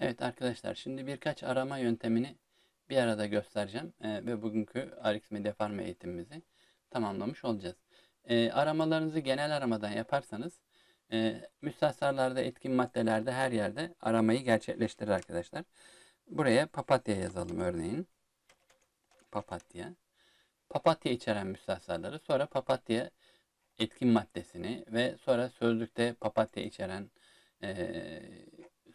Evet arkadaşlar şimdi birkaç arama yöntemini bir arada göstereceğim Ee, ve bugünkü RX Media Pharma eğitimimizi tamamlamış olacağız. Ee, aramalarınızı genel aramadan yaparsanız e, müstahsarlarda, etkin maddelerde her yerde aramayı gerçekleştirir arkadaşlar. Buraya papatya yazalım örneğin. Papatya. Papatya içeren müstahsarları sonra papatya etkin maddesini ve sonra sözlükte papatya içeren e,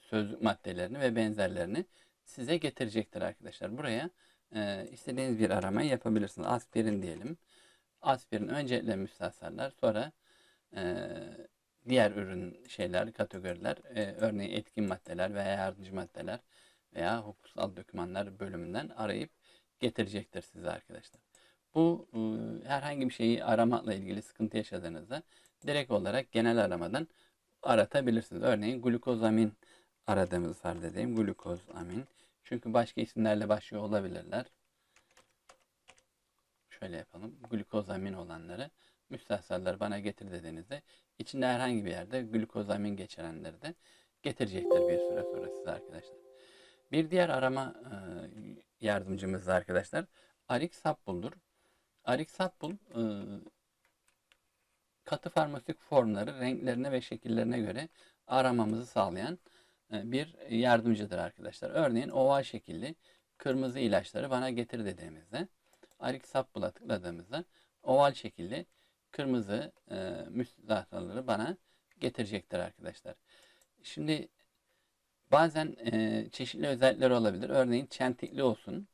sözlük maddelerini ve benzerlerini size getirecektir arkadaşlar. Buraya e, istediğiniz bir aramayı yapabilirsiniz. Aspirin diyelim. Aspirin öncelikle müstahsarlar sonra e, diğer ürün şeyler, kategoriler, e, örneğin etkin maddeler veya yardımcı maddeler veya hukuksal dokümanlar bölümünden arayıp getirecektir size arkadaşlar. Bu e, herhangi bir şeyi aramakla ilgili sıkıntı yaşadığınızda direkt olarak genel aramadan aratabilirsiniz. Örneğin glukozamin aradığımız farz edeyim. Glukozamin. Çünkü başka isimlerle başlıyor olabilirler. Şöyle yapalım. Glukozamin olanları müstahsalları bana getir dediğinizde içinde herhangi bir yerde glukozamin geçirenleri de getirecektir bir süre sonra size arkadaşlar. Bir diğer arama e, yardımcımız da arkadaşlar Arix Hapbul'dur. Arix Hapbul e, katı farmasötik formları renklerine ve şekillerine göre aramamızı sağlayan bir yardımcıdır arkadaşlar. Örneğin oval şekilli kırmızı ilaçları bana getir dediğimizde Arix Hapbul'a tıkladığımızda oval şekilli kırmızı e, müstahsaları bana getirecektir arkadaşlar. Şimdi bazen e, çeşitli özellikleri olabilir. Örneğin çentikli olsun,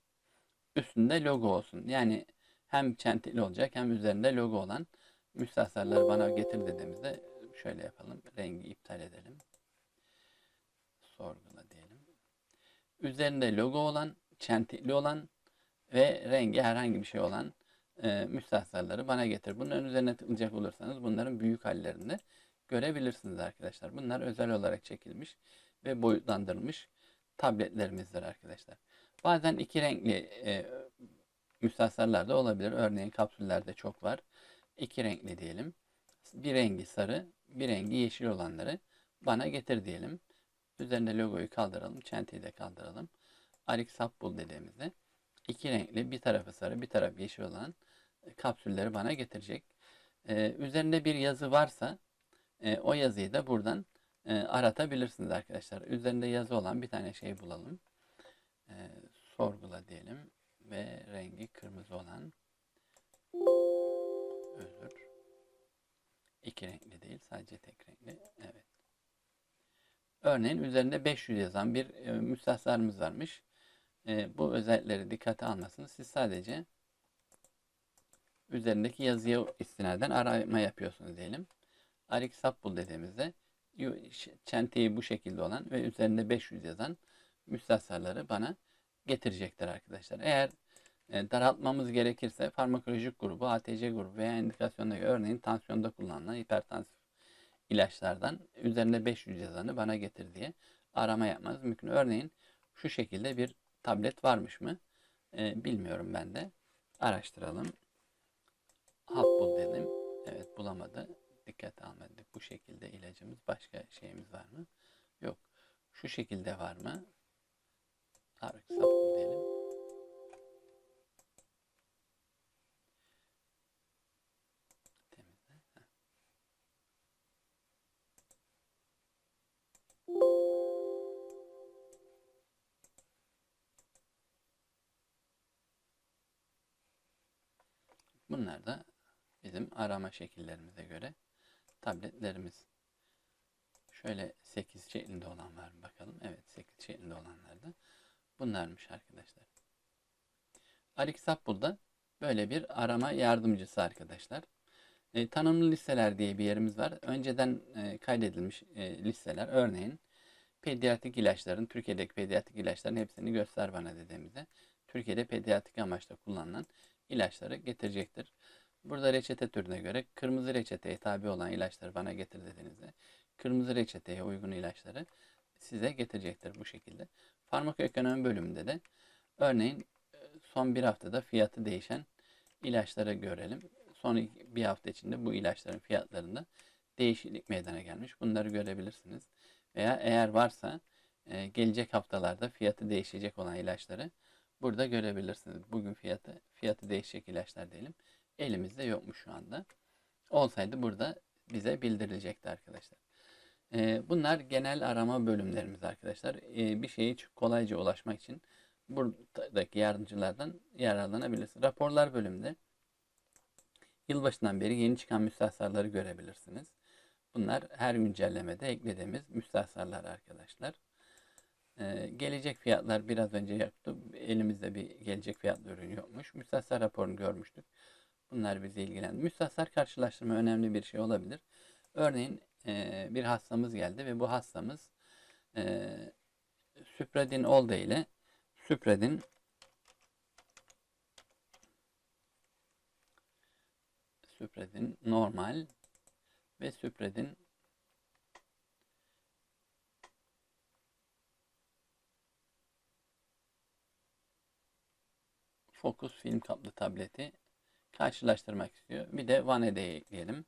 üstünde logo olsun. Yani hem çentikli olacak hem üzerinde logo olan müstahsarları bana getir dediğimizde şöyle yapalım. Rengi iptal edelim. Sorgula diyelim. Üzerinde logo olan, çentikli olan ve rengi herhangi bir şey olan e, müstahsarları bana getir. Bunların üzerine tıklayacak olursanız bunların büyük hallerini görebilirsiniz arkadaşlar. Bunlar özel olarak çekilmiş ve boyutlandırılmış tabletlerimizdir arkadaşlar. Bazen iki renkli e, müstahsarlar da olabilir. Örneğin kapsüllerde çok var. İki renkli diyelim. Bir rengi sarı, bir rengi yeşil olanları bana getir diyelim. Üzerinde logoyu kaldıralım, çenteyi de kaldıralım. Arix Hapbul dediğimizde iki renkli bir tarafı sarı bir tarafı yeşil olan kapsülleri bana getirecek. Ee, üzerinde bir yazı varsa e, o yazıyı da buradan e, aratabilirsiniz arkadaşlar. Üzerinde yazı olan bir tane şey bulalım. E, sorgula diyelim ve rengi kırmızı olan özür. İki renkli değil sadece tek renkli. Evet. Örneğin üzerinde 500 yazan bir e, müstahsarımız varmış. E, bu özellikleri dikkate almasını siz sadece üzerindeki yazıya istinaden arama yapıyorsunuz diyelim. Arik Sappul dediğimizde çenteyi bu şekilde olan ve üzerinde 500 yazan müstahsarları bana getirecektir arkadaşlar. Eğer e, daraltmamız gerekirse farmakolojik grubu, ATC grubu veya indikasyonda örneğin tansiyonda kullanılan hipertansif ilaçlardan üzerinde 500 yazanı bana getir diye arama yapmanız mümkün. Örneğin şu şekilde bir tablet varmış mı? E, bilmiyorum ben de. Araştıralım. Hap bul dedim. Evet bulamadı. Dikkat almadık. Bu şekilde ilacımız başka şeyimiz var mı? Yok. Şu şekilde var mı? Tarık saplı diyelim. Bunlar da bizim arama şekillerimize göre tabletlerimiz. Şöyle 8 şeklinde olan var mı bakalım. Evet 8 şeklinde olanlar da bunlarmış arkadaşlar. Alexapul da böyle bir arama yardımcısı arkadaşlar. E, tanımlı listeler diye bir yerimiz var. Önceden e, kaydedilmiş e, listeler. Örneğin pediatrik ilaçların, Türkiye'deki pediatrik ilaçların hepsini göster bana dediğimizde Türkiye'de pediatrik amaçla kullanılan ilaçları getirecektir. Burada reçete türüne göre kırmızı reçeteye tabi olan ilaçları bana getir dediğinizde kırmızı reçeteye uygun ilaçları size getirecektir bu şekilde. Farmakoekonomi bölümünde de örneğin e, son bir haftada fiyatı değişen ilaçları görelim. Son bir hafta içinde bu ilaçların fiyatlarında değişiklik meydana gelmiş. Bunları görebilirsiniz. Veya eğer varsa e, gelecek haftalarda fiyatı değişecek olan ilaçları burada görebilirsiniz. Bugün fiyatı fiyatı değişecek ilaçlar diyelim. Elimizde yokmuş şu anda. Olsaydı burada bize bildirilecekti arkadaşlar. E, bunlar genel arama bölümlerimiz arkadaşlar. E, bir şeye kolayca ulaşmak için buradaki yardımcılardan yararlanabilirsiniz. Raporlar bölümünde yılbaşından beri yeni çıkan müstahsarları görebilirsiniz. Bunlar her güncellemede eklediğimiz müstahsarlar arkadaşlar. Ee, gelecek fiyatlar biraz önce yaptı. Elimizde bir gelecek fiyatlı ürün yokmuş. Müstahsar raporunu görmüştük. Bunlar bizi ilgilendi. Müstahsar karşılaştırma önemli bir şey olabilir. Örneğin e, bir hastamız geldi ve bu hastamız e, Süpradin Olda ile Süpradin Süpradin normal ve Süpradin Focus film kaplı tableti karşılaştırmak istiyor. Bir de One a Day ekleyelim.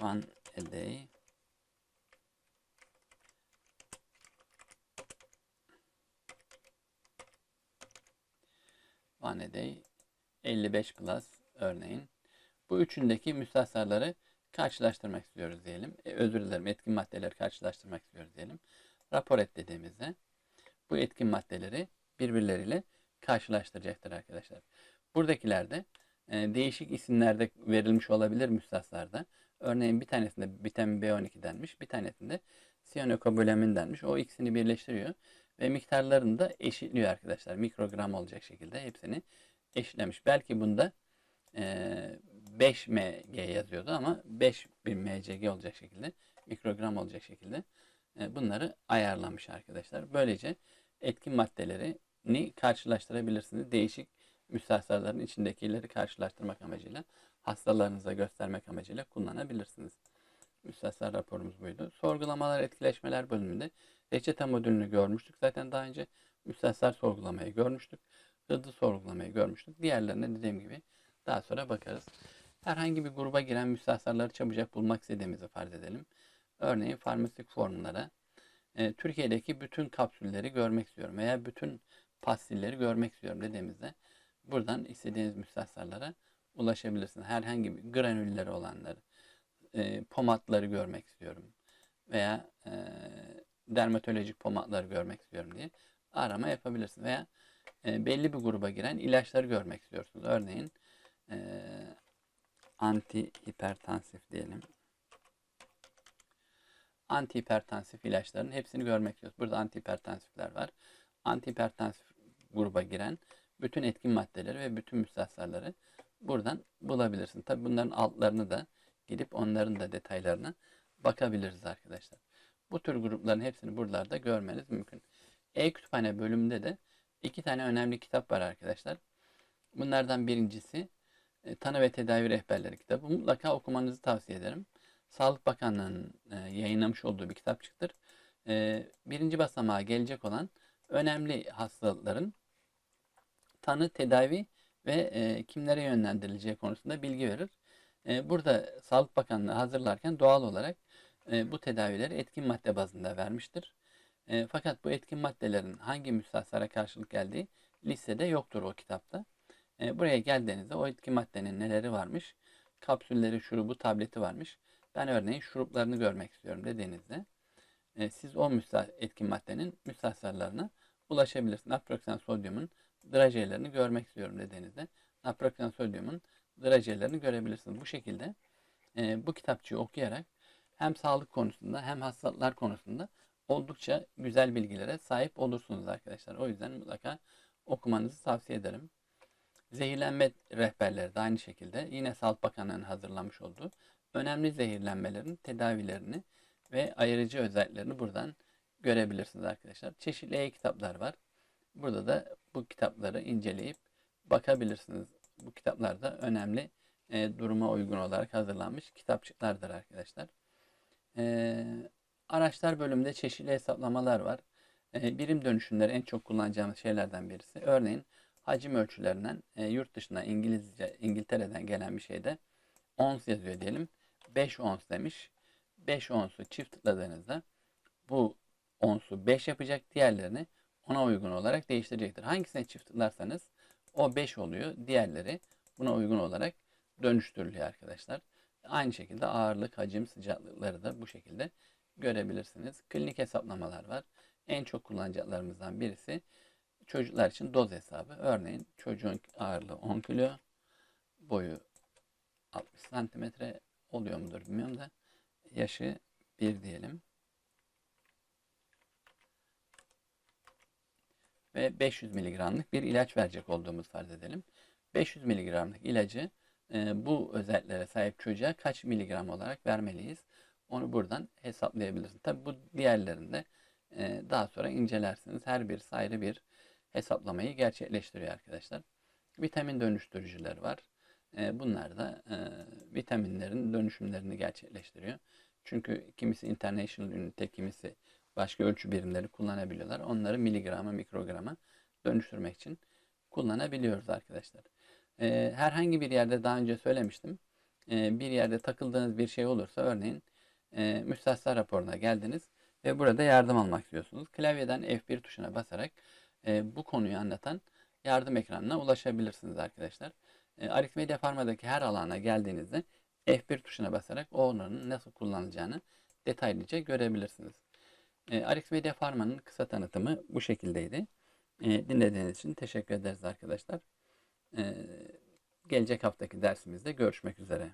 One a Day One a Day 55 Plus örneğin. Bu üçündeki müstahsarları karşılaştırmak istiyoruz diyelim. E, özür dilerim etkin maddeleri karşılaştırmak istiyoruz diyelim. Rapor et dediğimizde bu etkin maddeleri birbirleriyle karşılaştıracaktır arkadaşlar. Buradakilerde e, değişik isimlerde verilmiş olabilir müstahsarda. Örneğin bir tanesinde vitamin B12 denmiş, bir tanesinde siyanokobalamin denmiş. O ikisini birleştiriyor ve miktarlarını da eşitliyor arkadaşlar. Mikrogram olacak şekilde hepsini eşitlemiş. Belki bunda e, 5 mg yazıyordu ama 5000 mcg olacak şekilde, mikrogram olacak şekilde e, bunları ayarlamış arkadaşlar. Böylece etkin maddelerini karşılaştırabilirsiniz. Değişik müstahsarların içindekileri karşılaştırmak amacıyla, hastalarınıza göstermek amacıyla kullanabilirsiniz. Müstahsar raporumuz buydu. Sorgulamalar, etkileşmeler bölümünde reçete modülünü görmüştük. Zaten daha önce müstahsar sorgulamayı görmüştük. Hızlı sorgulamayı görmüştük. Diğerlerine dediğim gibi daha sonra bakarız. Herhangi bir gruba giren müstahsarları çabucak bulmak istediğimizi farz edelim. Örneğin farmasik formlara e, Türkiye'deki bütün kapsülleri görmek istiyorum veya bütün pastilleri görmek istiyorum dediğimizde buradan istediğiniz müstahsarlara ulaşabilirsiniz. Herhangi bir granülleri olanları, e, pomatları görmek istiyorum veya e, dermatolojik pomatları görmek istiyorum diye arama yapabilirsiniz. Veya e, belli bir gruba giren ilaçları görmek istiyorsunuz. Örneğin e, anti hipertansif diyelim. Anti hipertansif ilaçların hepsini görmek istiyoruz. Burada anti hipertansifler var. Anti hipertansif gruba giren bütün etkin maddeleri ve bütün müstahsarları buradan bulabilirsin. Tabi bunların altlarını da gidip onların da detaylarına bakabiliriz arkadaşlar. Bu tür grupların hepsini buralarda görmeniz mümkün. E-kütüphane bölümünde de iki tane önemli kitap var arkadaşlar. Bunlardan birincisi e, Tanı ve Tedavi Rehberleri kitabı. Mutlaka okumanızı tavsiye ederim. Sağlık Bakanlığı'nın e, yayınlamış olduğu bir kitapçıktır. E, birinci basamağa gelecek olan önemli hastalıkların tanı, tedavi ve kimlere yönlendirileceği konusunda bilgi verir. burada Sağlık Bakanlığı hazırlarken doğal olarak bu tedavileri etkin madde bazında vermiştir. fakat bu etkin maddelerin hangi müstahsara karşılık geldiği listede yoktur o kitapta. E, buraya geldiğinizde o etki maddenin neleri varmış? Kapsülleri, şurubu, tableti varmış. Ben örneğin şuruplarını görmek istiyorum dediğinizde e, siz o müstah etkin maddenin müstahsarlarına ulaşabilirsiniz. Naproxen sodyumun drajelerini görmek istiyorum dediğinizde naproxen sodyumun drajelerini görebilirsiniz. Bu şekilde e, bu kitapçığı okuyarak hem sağlık konusunda hem hastalıklar konusunda oldukça güzel bilgilere sahip olursunuz arkadaşlar. O yüzden mutlaka okumanızı tavsiye ederim. Zehirlenme rehberleri de aynı şekilde yine Sağlık Bakanlığı'nın hazırlamış olduğu önemli zehirlenmelerin tedavilerini ve ayırıcı özelliklerini buradan görebilirsiniz arkadaşlar. Çeşitli e-kitaplar var. Burada da bu kitapları inceleyip bakabilirsiniz. Bu kitaplar da önemli e, duruma uygun olarak hazırlanmış kitapçıklardır arkadaşlar. E, araçlar bölümünde çeşitli hesaplamalar var. E, birim dönüşümleri en çok kullanacağımız şeylerden birisi. Örneğin hacim ölçülerinden e, yurt dışına İngilizce, İngiltere'den gelen bir şeyde ons yazıyor diyelim. 5 ons demiş. 5 onsu çift tıkladığınızda bu onsu 5 yapacak. Diğerlerini ona uygun olarak değiştirecektir. Hangisine çift tıklarsanız o 5 oluyor. Diğerleri buna uygun olarak dönüştürülüyor arkadaşlar. Aynı şekilde ağırlık, hacim, sıcaklıkları da bu şekilde görebilirsiniz. Klinik hesaplamalar var. En çok kullanacaklarımızdan birisi çocuklar için doz hesabı. Örneğin çocuğun ağırlığı 10 kilo, boyu 60 santimetre oluyor mudur bilmiyorum da yaşı 1 diyelim. Ve 500 miligramlık bir ilaç verecek olduğumuz farz edelim. 500 miligramlık ilacı e, bu özelliklere sahip çocuğa kaç miligram olarak vermeliyiz? Onu buradan hesaplayabilirsiniz. Tabi bu diğerlerinde e, daha sonra incelersiniz. Her birisi ayrı bir hesaplamayı gerçekleştiriyor arkadaşlar. Vitamin dönüştürücüler var. E, bunlar da e, vitaminlerin dönüşümlerini gerçekleştiriyor. Çünkü kimisi international ünite, kimisi başka ölçü birimleri kullanabiliyorlar. Onları miligrama, mikrograma dönüştürmek için kullanabiliyoruz arkadaşlar. E, herhangi bir yerde daha önce söylemiştim. E, bir yerde takıldığınız bir şey olursa örneğin e, müstahsar raporuna geldiniz ve burada yardım almak istiyorsunuz. Klavyeden F1 tuşuna basarak e, bu konuyu anlatan yardım ekranına ulaşabilirsiniz arkadaşlar. E, Pharma'daki her alana geldiğinizde F1 tuşuna basarak o onların nasıl kullanılacağını detaylıca görebilirsiniz. E, Pharma'nın kısa tanıtımı bu şekildeydi. Dinlediğiniz için teşekkür ederiz arkadaşlar. Gelecek haftaki dersimizde görüşmek üzere.